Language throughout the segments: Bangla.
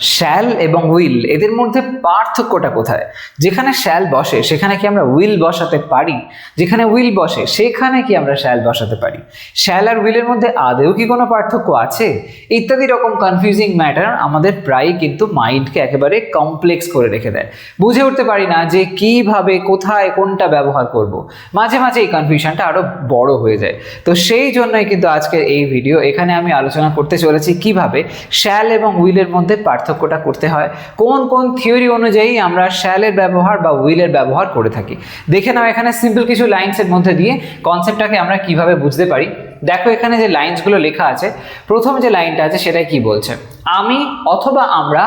শ্যাল এবং উইল এদের মধ্যে পার্থক্যটা কোথায়? যেখানে শ্যাল বসে, সেখানে কি আমরা উইল বসাতে পারি? যেখানে উইল বসে, সেখানে কি আমরা শ্যাল বসাতে পারি? শ্যাল আর উইলের মধ্যে আদেও কি কোনো পার্থক্য আছে? ইত্যাদি রকম কনফিউজিং ম্যাটার আমাদের প্রায়ই কিন্তু মাইন্ডকে একেবারে কমপ্লেক্স করে রেখে দেয়। বুঝে উঠতে পারি না যে কীভাবে, কোথায়, কোনটা ব্যবহার করব। মাঝে মাঝে এই কনফিউশনটা আরও বড় হয়ে যায়। তো সেই জন্যই কিন্তু আজকের এই ভিডিও এখানে আমি আলোচনা করতে চলেছি কীভাবে শ্যাল এবং উইলের মধ্যে পার্থক্যটা করতে হয়। কোন কোন থিওরি অনুযায়ী আমরা শ্যালের ব্যবহার বা উইলের ব্যবহার করে থাকি। দেখে নাও এখানে সিম্পল কিছু লাইন্সের মধ্যে দিয়ে কনসেপ্টটাকে আমরা কীভাবে বুঝতে পারি। দেখো এখানে যে লাইন্সগুলো লেখা আছে, প্রথম যে লাইনটা আছে সেটাই কি বলছে? আমি অথবা আমরা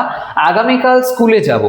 আগামীকাল স্কুলে যাব।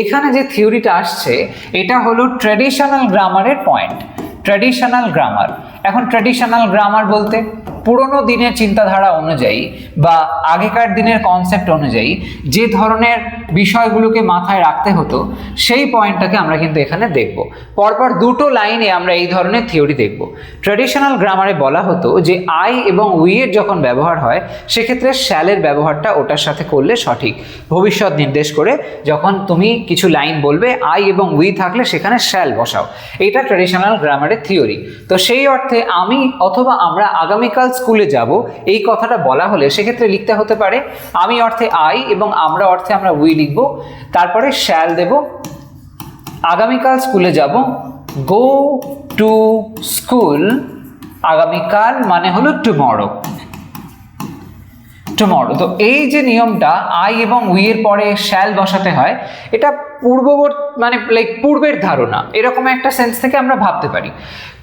এখানে যে থিওরিটা আসছে, এটা হলো ট্র্যাডিশনাল গ্রামারের পয়েন্ট ট্র্যাডিশনাল গ্রামার এখন ট্র্যাডিশনাল গ্রামার বলতে পুরনো দিনের চিন্তাধারা অনুযায়ী বা আগেকার দিনের কনসেপ্ট অনুযায়ী যে ধরনের বিষয়গুলোকে মাথায় রাখতে হতো, সেই পয়েন্টটাকে আমরা কিন্তু এখানে দেখব। পরপর দুটো লাইনে আমরা এই ধরনের থিওরি দেখব। ট্র্যাডিশনাল গ্রামারে বলা হতো যে আই এবং উইয়ের যখন ব্যবহার হয়, সেক্ষেত্রে শ্যালের ব্যবহারটা ওটার সাথে করলে সঠিক। ভবিষ্যৎ নির্দেশ করে যখন তুমি কিছু লাইন বলবে আই এবং উই থাকলে সেখানে শ্যাল বসাও। এটা ট্র্যাডিশনাল গ্রামারের থিওরি তো সেই অর্থে আমি অথবা আমরা আগামীকাল স্কুলে যাব, এই কথাটা বলা হলে সেক্ষেত্রে লিখতে হতে পারে, আমি অর্থে আই এবং আমরা অর্থে আমরা উই লিখব, তারপরে শ্যাল দেব, আগামীকাল স্কুলে যাব, গো টু স্কুল, আগামীকাল মানে হলো টুমরো। টুমরো তো এই যে নিয়মটা আই এবং উই এর পরে শ্যাল বসাতে হয়, এটা পূর্ববর্তী মানে লাইক পূর্বের ধারণা। এরকম একটা সেন্স থেকে আমরা ভাবতে পারি।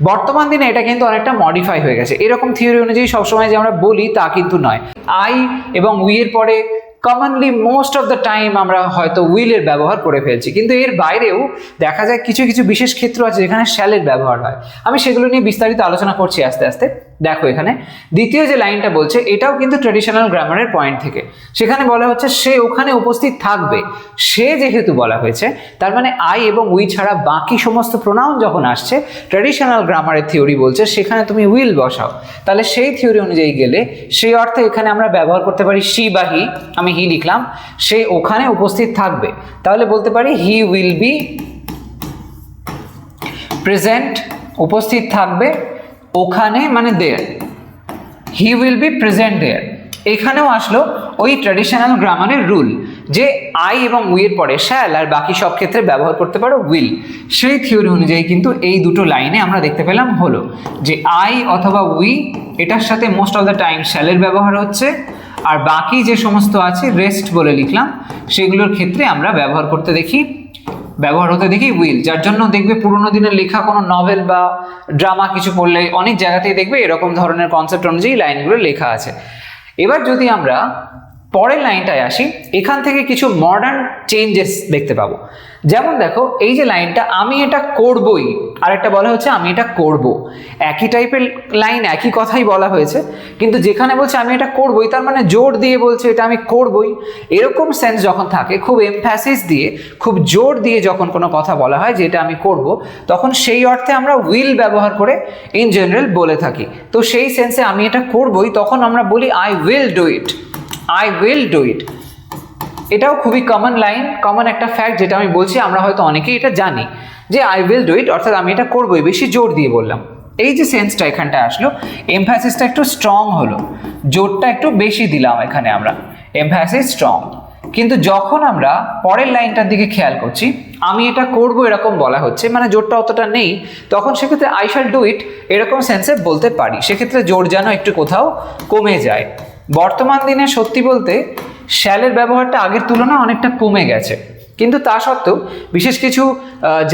বর্তমান দিনে এটা কিন্তু অনেকটা মডিফাই হয়ে গেছে। এরকম থিওরি অনুযায়ী সবসময় যে আমরা বলি, তা কিন্তু নয়। আই এবং উই এর পরে commonly most of the time আমরা হয়তো উইলের ব্যবহার করে ফেলছি। কিন্তু এর বাইরেও দেখা যায় কিছু কিছু বিশেষ ক্ষেত্র আছে যেখানে শ্যালের ব্যবহার হয়। আমি সেগুলো নিয়ে বিস্তারিত আলোচনা করছি আস্তে আস্তে। দেখো এখানে। দ্বিতীয় যে লাইনটা বলছে, এটাও কিন্তু ট্রেডিশনাল গ্রামারের পয়েন্ট থেকে। সেখানে বলা হচ্ছে, সে ওখানে উপস্থিত থাকবে। সে যেহেতু বলা হয়েছে, তার মানে আই এবং উই ছাড়া বাকি সমস্ত প্রোনাউন যখন আসছে ট্রেডিশনাল গ্রামারের থিওরি বলছে, সেখানে তুমি উইল বসাও। তাহলে সেই থিওরি অনুযায়ী গেলে, সেই অর্থে এখানে আমরা ব্যবহার করতে পারি সি বা হি আমি হি লিখলাম, সে ওখানে উপস্থিত থাকবে। তাহলে বলতে পারি হি উইল বি প্রেজেন্ট উপস্থিত থাকবে ওখানে মানে there he will be present there এখানেও আসলো ওই ট্র্যাডিশনাল গ্রামারের রুল যে আই এবং উইয়ের পরে শ্যাল আর বাকি সব ক্ষেত্রে ব্যবহার করতে পারো উইল সেই থিওরি অনুযায়ী কিন্তু এই দুটো লাইনে আমরা দেখতে পেলাম হলো যে আই অথবা উই এটার সাথে মোস্ট অফ দ্য টাইম শ্যালের ব্যবহার হচ্ছে, আর বাকি যে সমস্ত আছে রেস্ট বলে লিখলাম, সেগুলোর ক্ষেত্রে আমরা ব্যবহার করতে দেখি ব্যবহার হতে দেখি উইল, যার জন্য দেখবে পুরোনো দিনের লেখা কোনো নভেল বা ড্রামা কিছু পড়লে অনেক জায়গাতেই দেখবে এরকম ধরনের কনসেপ্ট অনুযায়ী লাইনগুলো লেখা আছে। এবার যদি আমরা পরের লাইনটায় আসি, এখান থেকে কিছু মডার্ন চেঞ্জেস দেখতে পাবো। যেমন দেখো, এই যে লাইনটা, আমি এটা করবই আর একটা বলা হচ্ছে আমি এটা করব। একই টাইপের লাইন একই কথাই বলা হয়েছে, কিন্তু যেখানে বলছে আমি এটা করবই, তার মানে জোর দিয়ে বলছে এটা আমি করবই। এরকম সেন্স যখন থাকে, খুব এমফ্যাসিস দিয়ে, খুব জোর দিয়ে যখন কোনো কথা বলা হয় যে এটা আমি করব, তখন সেই অর্থে আমরা উইল ব্যবহার করে ইন জেনারেল বলে থাকি। তো সেই সেন্সে আমি এটা করবই, তখন আমরা বলি I will do it I will do it এটাও খুবই কমন লাইন কমন একটা ফ্যাক্ট যেটা আমি বলছি, আমরা হয়তো অনেকেই এটা জানি, যে আই উইল ডু ইট অর্থাৎ আমি এটা করবোই, বেশি জোর দিয়ে বললাম। এই যে সেন্সটা এখানটা আসলো এমফ্যাসিসটা একটু স্ট্রং হলো, জোরটা একটু বেশি দিলাম এখানে আমরা এমফ্যাসিস স্ট্রং কিন্তু যখন আমরা পরের লাইনটার দিকে খেয়াল করছি, আমি এটা করব এরকম বলা হচ্ছে মানে জোরটা অতটা নেই, তখন সেক্ষেত্রে আই শ্যাল ডু ইট এরকম সেন্সে বলতে পারি। সেক্ষেত্রে জোর যেন একটু কোথাও কমে যায়। বর্তমান দিনে সত্যি বলতে শ্যালের ব্যবহারটা আগের তুলনায় অনেকটা কমে গেছে। কিন্তু তা সত্ত্বেও বিশেষ কিছু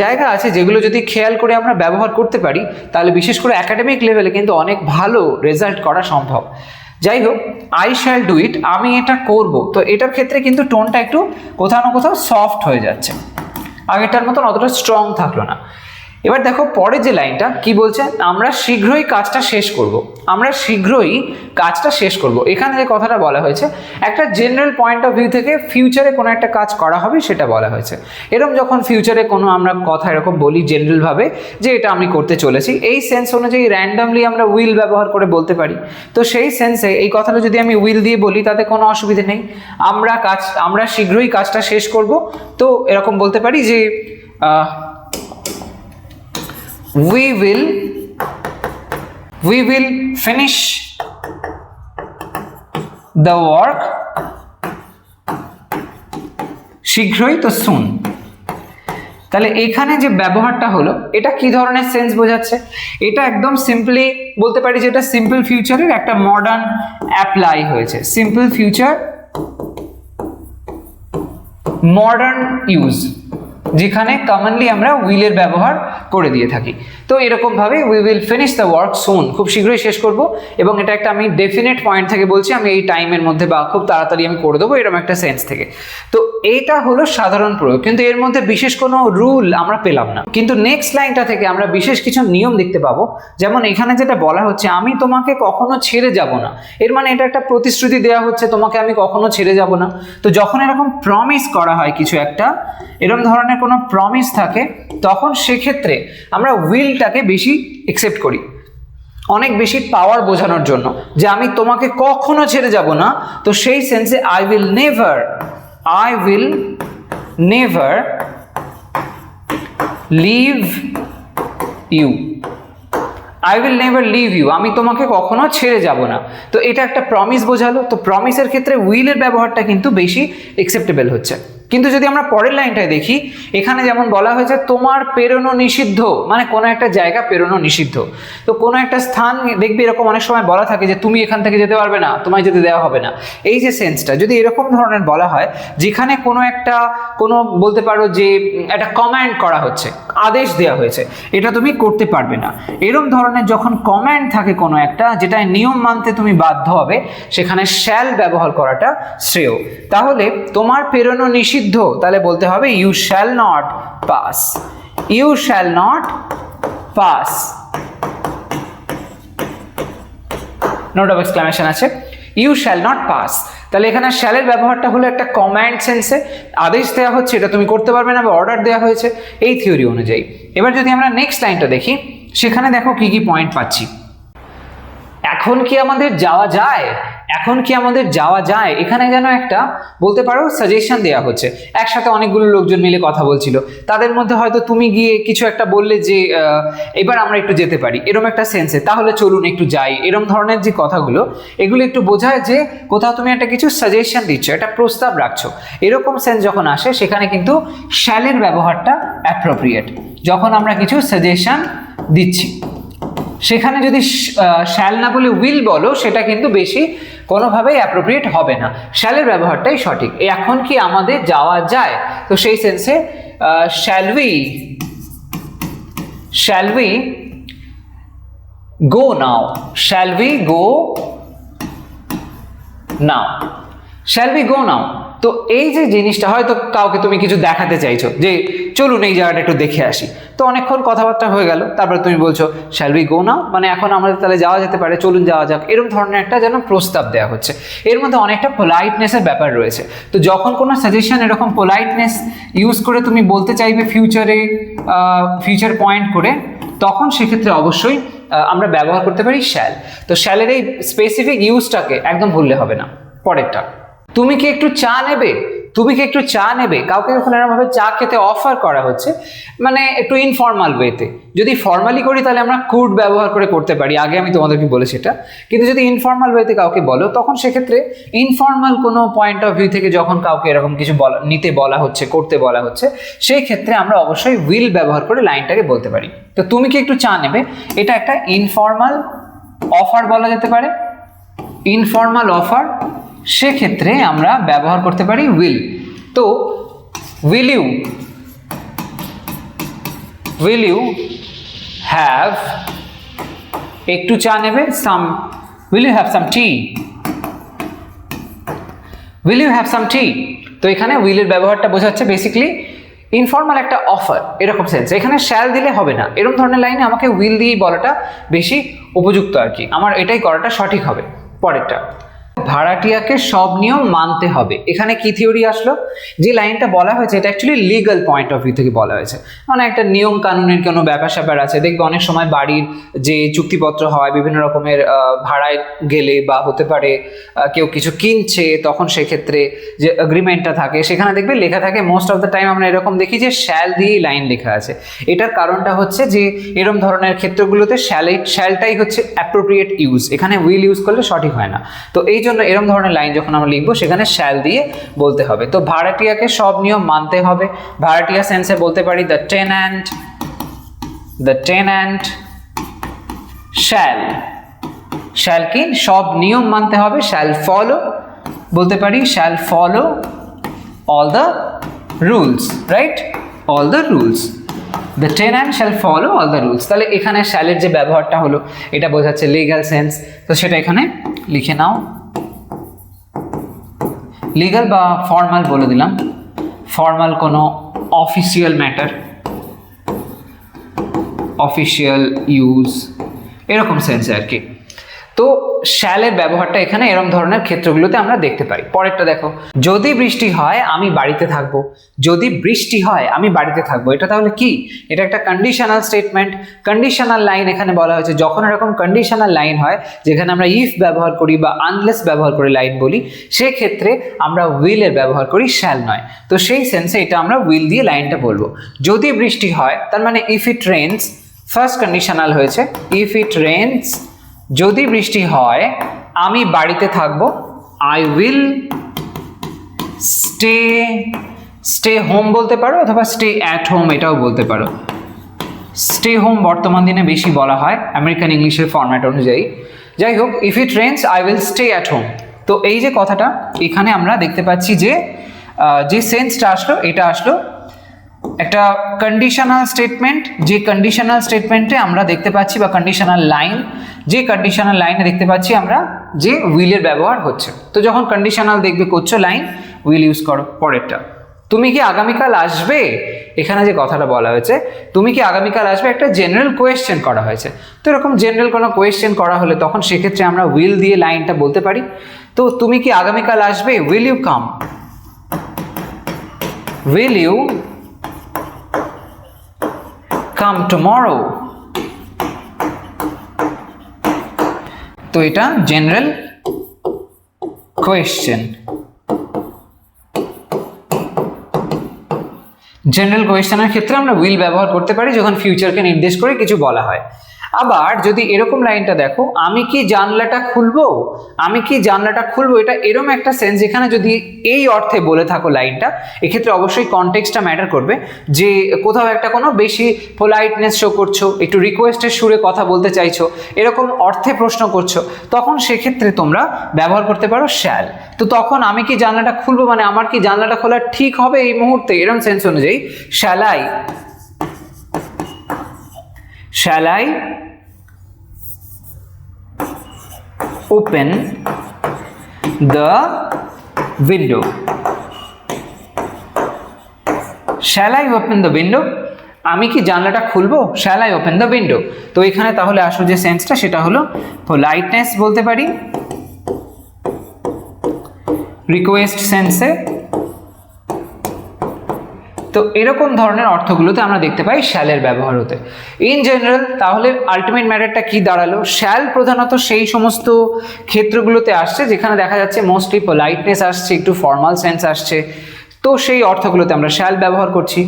জায়গা আছে যেগুলো যদি খেয়াল করে আমরা ব্যবহার করতে পারি, তাহলে বিশেষ করে একাডেমিক লেভেলে কিন্তু অনেক ভালো রেজাল্ট করা সম্ভব। যাই হোক আই শ্যাল ডু ইট আমি এটা করব। তো এটার ক্ষেত্রে কিন্তু টোনটা একটু কোথাও না কোথাও সফট হয়ে যাচ্ছে। আগেরটার মতন অতটা স্ট্রং থাকল না। এবার দেখো পরে যে লাইনটা, কি বলছে? আমরা শীঘ্রই কাজটা শেষ করব। আমরা শীঘ্রই কাজটা শেষ করব। এখানে যে কথাটা বলা হয়েছে, একটা জেনারেল পয়েন্ট অফ ভিউ থেকে ফিউচারে কোনো একটা কাজ করা হবে সেটা বলা হয়েছে। এরকম যখন ফিউচারে কোনো আমরা কথা এরকম বলি জেনারেলভাবে যে এটা আমি করতে চলেছি, এই সেন্স অনুযায়ী র্যান্ডামলি আমরা উইল ব্যবহার করে বলতে পারি। তো সেই সেন্সে এই কথাটা যদি আমি উইল দিয়ে বলি, তাতে কোনো অসুবিধে নেই। আমরা কাজ, আমরা শীঘ্রই কাজটা শেষ করব। তো এরকম বলতে পারি যে we will we will finish the work শীঘ্রই তো সুন তাহলে এখানে যে ব্যবহারটা হলো, এটা কি ধরনের সেন্স বোঝাচ্ছে? এটা একদম সিম্পলি বলতে পারি যে এটা সিম্পল ফিউচারের একটা মডার্ন অ্যাপ্লাই হয়েছে। সিম্পল ফিউচার মডার্ন ইউজ যেখানে কমনলি আমরা উইলের ব্যবহার করে দিয়ে থাকি। তো এরকমভাবে we will finish the work soon খুব শীঘ্রই শেষ করব এবং এটা একটা আমি ডেফিনেট পয়েন্ট থেকে বলছি, আমি এই টাইমের মধ্যে বা খুব তাড়াতাড়ি আমি করে দেবো, এরকম একটা সেন্স থেকে। তো এটা হলো সাধারণ প্রয়োগ, কিন্তু এর মধ্যে বিশেষ কোনো রুল আমরা পেলাম না। কিন্তু নেক্সট লাইনটা থেকে আমরা বিশেষ কিছু নিয়ম দেখতে পাবো, যেমন এখানে যেটা বলা হচ্ছে, আমি তোমাকে কখনো ছেড়ে যাব না। এর মানে এটা একটা প্রতিশ্রুতি দেওয়া হচ্ছে, তোমাকে আমি কখনো ছেড়ে যাব না। তো যখন এরকম প্রমিস করা হয় কিছু একটা এরকম ধরনের কোনো প্রমিস থাকে, তখন সেক্ষেত্রে আমরা উইলটাকে বেশি একসেপ্ট করি। অনেক বেশি পাওয়ার বোঝানোর জন্য যে আমি তোমাকে কখনো ছেড়ে যাব না। তো সেই সেন্সে I will never I will never leave you I will never leave you আমি তোমাকে কখনো ছেড়ে যাব না। তো এটা একটা প্রমিস বোঝালো। তো প্রমিসের ক্ষেত্রে উইলের ব্যবহারটা কিন্তু বেশি একসেপ্টেবল হচ্ছে। কিন্তু যদি আমরা পরের লাইনটায় দেখি, এখানে যেমন বলা হয়েছে, তোমার পেরোনো নিষিদ্ধ। মানে কোনো একটা জায়গা পেরোনো নিষিদ্ধ। তো কোনো একটা স্থান, দেখবি এরকম অনেক সময় বলা থাকে যে, তুমি এখান থেকে যেতে পারবে না, তোমায় যেতে দেওয়া হবে না। এই যে সেন্সটা, যদি এরকম ধরনের বলা হয়, যেখানে কোনো একটা, কোনো বলতে পারো যে, একটা কমান্ড করা হচ্ছে, আদেশ দেওয়া হয়েছে, এটা তুমি করতে পারবে না। এরম ধরনের যখন কমান্ড থাকে কোনো একটা, যেটায় নিয়ম মানতে তুমি বাধ্য হবে, সেখানে শ্যাল ব্যবহার করাটা শ্রেয়। তাহলে তোমার পেরোনো নিষিদ্ধ তাহলে বলতে হবে you shall not pass you shall not pass note of exclamation আছে। ইউ শ্যাল নট পাস তাহলে এখানে শ্যালের ব্যবহারটা হলো একটা কমান্ড সেন্সে আদেশ দেওয়া হচ্ছে, এটা তুমি করতে পারবে না বা অর্ডার দেওয়া হয়েছে, এই থিওরি অনুযায়ী। এবার যদি আমরা নেক্সট লাইনটা দেখি, সেখানে দেখো কি কি পয়েন্ট পাচ্ছি। এখন কি আমাদের যাওয়া যায়? এখন কি আমাদের যাওয়া যায়? এখানে যেন একটা, বলতে পারো সাজেশন দেওয়া হচ্ছে। একসাথে অনেকগুলো লোকজন মিলে কথা বলছিল। তাদের মধ্যে হয়তো তুমি গিয়ে কিছু একটা বললে যে এবার আমরা একটু যেতে পারি। এরম একটা সেন্সে তাহলে চলুন একটু যাই। এরম ধরনের যে কথাগুলো, এগুলো একটু বোঝায় যে, কোথাও তুমি একটা কিছু সাজেশন দিচ্ছ, একটা প্রস্তাব রাখছো। এরকম সেন্স যখন আসে, সেখানে কিন্তু শ্যালের ব্যবহারটা অ্যাপ্রোপ্রিয়েট যখন আমরা কিছু সাজেশন দিচ্ছি। সেখানে যদি শ্যাল না বলে উইল বলো, সেটা কিন্তু বেশি কোনোভাবেই অ্যাপ্রোপ্রিয়েট হবে না। শ্যালের ব্যবহারটাই সঠিক। এখন কি আমাদের যাওয়া যায়? তো সেই সেন্সে shall we shall we go now shall we go now shall we go now তো এই যে জিনিসটা, হয়তো কাউকে তুমি কিছু দেখাতে চাইছো, যে চলুন এই জায়গাটা একটু দেখে আসি। তো অনেকক্ষণ কথাবার্তা হয়ে গেল, তারপরে তুমি বলছো শ্যাল উই গো নাও মানে এখন আমাদের তাহলে যাওয়া যেতে পারে, চলুন যাওয়া যাক। এরকম ধরনের একটা যেন প্রস্তাব দেওয়া হচ্ছে। এর মধ্যে অনেকটা পোলাইটনেসের ব্যাপার রয়েছে। তো যখন কোনো সাজেশন এরকম পোলাইটনেস ইউজ করে তুমি বলতে চাইবে ফিউচারে ফিউচার পয়েন্ট করে, তখন সেক্ষেত্রে অবশ্যই আমরা ব্যবহার করতে পারি শ্যাল তো শ্যালের এই স্পেসিফিক ইউজটাকে একদম ভুললে হবে না। পরেরটা। তুমি কি একটু চা নেবে? তুমি কি একটু চা নেবে? কাউকে যখন এরকমভাবে চা খেতে অফার করা হচ্ছে মানে একটু ইনফর্মাল ওয়েতে যদি ফর্মালি করি, তাহলে আমরা কুড ব্যবহার করে করতে পারি। আগে আমি তোমাদেরকে বলেছি এটা। কিন্তু যদি ইনফর্মাল ওয়েতে কাউকে বলো, তখন সেক্ষেত্রে ইনফর্মাল কোনো পয়েন্ট অফ ভিউ থেকে যখন কাউকে এরকম কিছু বলা, নিতে বলা হচ্ছে, করতে বলা হচ্ছে সেই ক্ষেত্রে আমরা অবশ্যই উইল ব্যবহার করে লাইনটাকে বলতে পারি। তো তুমি কি একটু চা নেবে? এটা একটা ইনফর্মাল অফার বলা যেতে পারে। ইনফর্মাল অফার সেক্ষেত্রে আমরা ব্যবহার করতে পারি উইল তো will you will you have একটু চা নেবে some will you have some tea will you have some tea তো এখানে উইলের ব্যবহারটা বোঝাচ্ছে বেসিক্যালি ইনফর্মাল একটা অফার এরকম সেন্স এখানে শ্যাল দিলে হবে না। এরকম ধরনের লাইনে আমাকে উইল দিয়েই বলাটা বেশি উপযুক্ত আর কি। আমার এটাই করাটা সঠিক হবে পরেরটা। ভাড়াটিয়াকে সব নিয়ম মানতে হবে। এখানে কি থিওরি আসলো? যে লাইনটা বলা হয়েছে, এটা actually legal point of view থেকে বলা হয়েছে। মানে একটা নিয়ম কানুনের কোনো ব্যাপার স্যাপার আছে। দেখবে অনেক সময় বাড়ির যে চুক্তিপত্র হয়, বিভিন্ন রকমের ভাড়ায় গেলে বা হতে পারে কেউ কিছু কিনছে, তখন সেক্ষেত্রে যে এগ্রিমেন্টটা থাকে, সেখানে দেখবে লেখা থাকে মোস্ট অফ দ্য টাইম আমরা এরকম দেখি যে শ্যাল দিয়েই লাইন লেখা আছে। এটার কারণটা হচ্ছে যে এরকম ধরনের ক্ষেত্রগুলোতে শ্যালে শ্যালটাই হচ্ছে অ্যাপ্রোপ্রিয়েট ইউজ এখানে উইল ইউজ করলে সঠিক হয় না। তো এই জন্য এরকম ধরনের লাইন যখন আমরা লিখব, সেখানে শ্যাল দিয়ে বলতে হবে। তো ভাড়াটিয়াকে সব নিয়ম মানতে হবে। ভাড়াটিয়া সেন্সে বলতে পারি the tenant the tenant shall shall কি? সব নিয়ম মানতে হবে শ্যাল ফলো বলতে পারি shall follow all the rules right all the rules the tenant shall follow all the rules তাহলে এখানে শ্যালের যে ব্যবহারটা হলো, এটা বোঝাচ্ছে লিগ্যাল সেন্স তো সেটা এখানে লিখে নাও। লিগ্যাল বা ফর্মাল বলে দিলাম। ফর্মাল কোনো অফিসিয়াল ম্যাটার অফিসিয়াল ইউজ এরকম সেন্সে আর কি। তো শ্যালের ব্যবহারটা এখানে এরকম ধরনের ক্ষেত্রগুলোতে আমরা দেখতে পাই পরেরটা দেখো, যদি বৃষ্টি হয়, আমি বাড়িতে থাকব। যদি বৃষ্টি হয়, আমি বাড়িতে থাকব। এটা তাহলে কি? এটা একটা কন্ডিশনাল স্টেটমেন্ট কন্ডিশনাল লাইন এখানে বলা হয়েছে, যখন এরকম কন্ডিশনাল লাইন হয়, যেখানে আমরা ইফ ব্যবহার করি বা আনলেস ব্যবহার করে লাইন বলি, সেক্ষেত্রে আমরা উইলের ব্যবহার করি শ্যাল নয়। তো সেই সেন্সে এটা আমরা উইল দিয়ে লাইনটা বলব। যদি বৃষ্টি হয়, তার মানে if it rains first conditional হয়েছে ইফ ইট রেন্স যদি বৃষ্টি হয়, আমি বাড়িতে থাকব। I will stay stay home বলতে পারো অথবা স্টে অ্যাট হোম এটাও বলতে পারো। স্টে হোম বর্তমান দিনে বেশি বলা হয় আমেরিকান ইংলিশের ফরম্যাট অনুযায়ী। যাই হোক if it rains I will stay at home তো এই যে কথাটা, এখানে আমরা দেখতে পাচ্ছি যে যে সেন্সটা আসলো, এটা আসলো। একটা কন্ডিশনাল স্টেটমেন্ট যে কন্ডিশনাল স্টেটমেন্টে আমরা দেখতে পাচ্ছি বা কন্ডিশনাল লাইন যে কন্ডিশনাল লাইনে দেখতে পাচ্ছি আমরা যে উইলের ব্যবহার হচ্ছে। তো যখন কন্ডিশনাল দেখবে করছ লাইন উইল ইউজ করো পরেরটা। তুমি কি আগামীকাল আসবে? এখানে যে কথাটা বলা হয়েছে, তুমি কি আগামীকাল আসবে? একটা জেনারেল কোয়েশ্চেন করা হয়েছে। তো এরকম জেনারেল কোনো কোয়েশ্চেন করা হলে তখন সেক্ষেত্রে আমরা উইল দিয়ে লাইনটা বলতে পারি। তো তুমি কি আগামীকাল আসবে? Will you come will you come tomorrow? তো এটা জেনারেল কোয়েশ্চেন জেনারেল কোয়েশ্চেনের ক্ষেত্রে আমরা উইল ব্যবহার করতে পারি যখন ফিউচারকে নির্দেশ করে কিছু বলা হয়। আবার যদি এরকম লাইনটা দেখো, আমি কি জানলাটা খুলবো? আমি কি জানলাটা খুলবো? এটা এরকম একটা সেন্স যেখানে যদি এই অর্থে বলে থাকো লাইনটা, এক্ষেত্রে অবশ্যই কনটেক্সটটা ম্যাটার করবে যে কোথাও একটা কোনো বেশি পোলাইটনেস শো করছ, একটু রিকোয়েস্টের সুরে কথা বলতে চাইছো, এরকম অর্থে প্রশ্ন করছ, তখন সেক্ষেত্রে তোমরা ব্যবহার করতে পারো শ্যাল তো তখন আমি কি জানলাটা খুলবো? মানে আমার কি জানলাটা খোলা ঠিক হবে এই মুহূর্তে? এরকম সেন্স অনুযায়ী শ্যালাই shall I open the window? Shall I open the window? আমি কি জানলাটা খুলবো shall I open the window তো এখানে তাহলে আসল যে সেন্সটা সেটা হলো পোলাইটনেস বলতে পারি রিকোয়েস্ট সেন্সে তো এরকম ধরনের অর্থগুলোতে আমরা দেখতে পাই শ্যালের ব্যবহার হতে। ইন জেনারেল তাহলে আলটিমেট ম্যাটারটা কি দাঁড়াল? শ্যাল প্রধানত সেই সমস্ত ক্ষেত্রগুলোতে আসছে যেখানে দেখা যাচ্ছে মোস্টলি পোলাইটনেস আসছে, একটু ফর্মাল সেন্স আসছে। তো সেই অর্থগুলোতে আমরা শ্যাল ব্যবহার করছি।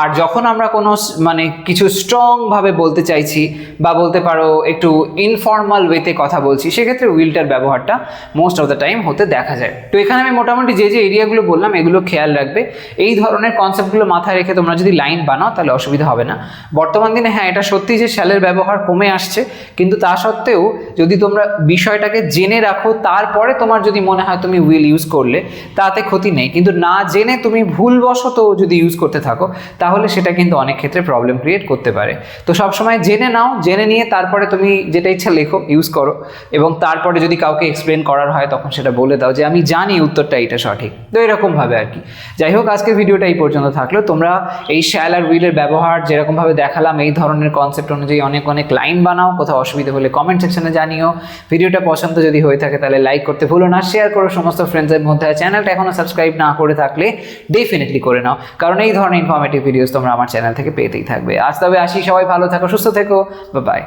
আর যখন আমরা কোনো মানে কিছু স্ট্রংভাবে বলতে চাইছি বা বলতে পারো একটু ইনফর্মাল ওয়েতে কথা বলছি, সেক্ষেত্রে উইলটার ব্যবহারটা মোস্ট অফ দ্য টাইম হতে দেখা যায়। তো এখানে আমি মোটামুটি যে যে এরিয়াগুলো বললাম, এগুলো খেয়াল রাখবে। এই ধরনের কনসেপ্টগুলো মাথায় রেখে তোমরা যদি লাইন বানাও, তাহলে অসুবিধা হবে না। বর্তমান দিনে হ্যাঁ এটা সত্যি যে শ্যালের ব্যবহার কমে আসছে, কিন্তু তা সত্ত্বেও যদি তোমরা বিষয়টাকে জেনে রাখো, তারপরে তোমার যদি মনে হয় তুমি উইল ইউজ করলে, তাতে ক্ষতি নেই। কিন্তু না জেনে তুমি ভুলবশত যদি ইউজ করতে থাকো তাহলে সেটা কিন্তু অনেক ক্ষেত্রে প্রবলেম ক্রিয়েট করতে পারে। তো সবসময় জেনে নাও, জেনে নিয়ে তারপরে তুমি যেটা ইচ্ছা লেখো ইউজ করো এবং তারপরে যদি কাউকে এক্সপ্লেন করার হয় তখন সেটা বলে দাও যে, আমি জানি উত্তরটা এটা সঠিক। তো এরকমভাবে আর কি। যাই হোক আজকে ভিডিওটা এই পর্যন্ত থাকল। তোমরা এই শ্যাল আর উইলের ব্যবহার যেরকমভাবে দেখালাম, এই ধরনের কনসেপ্ট অনুযায়ী অনেক অনেক লাইন বানাও। কোথাও অসুবিধা হলে কমেন্ট সেকশনে জানিও। ভিডিওটা পছন্দ যদি হয়ে থাকে তাহলে লাইক করতে ভুলো না। শেয়ার করো সমস্ত ফ্রেন্ডসের মধ্যে। চ্যানেলটা এখনও সাবস্ক্রাইব না করে থাকলে ডেফিনেটলি করে নাও। কারণ এই ধরনের ইনফরমেটিভ ভিডিওস তোমরা আমার চ্যানেল থেকে পেতেই থাকবে। আজ তবে আসি, সবাই ভালো থাকো, সুস্থ থেকো বাই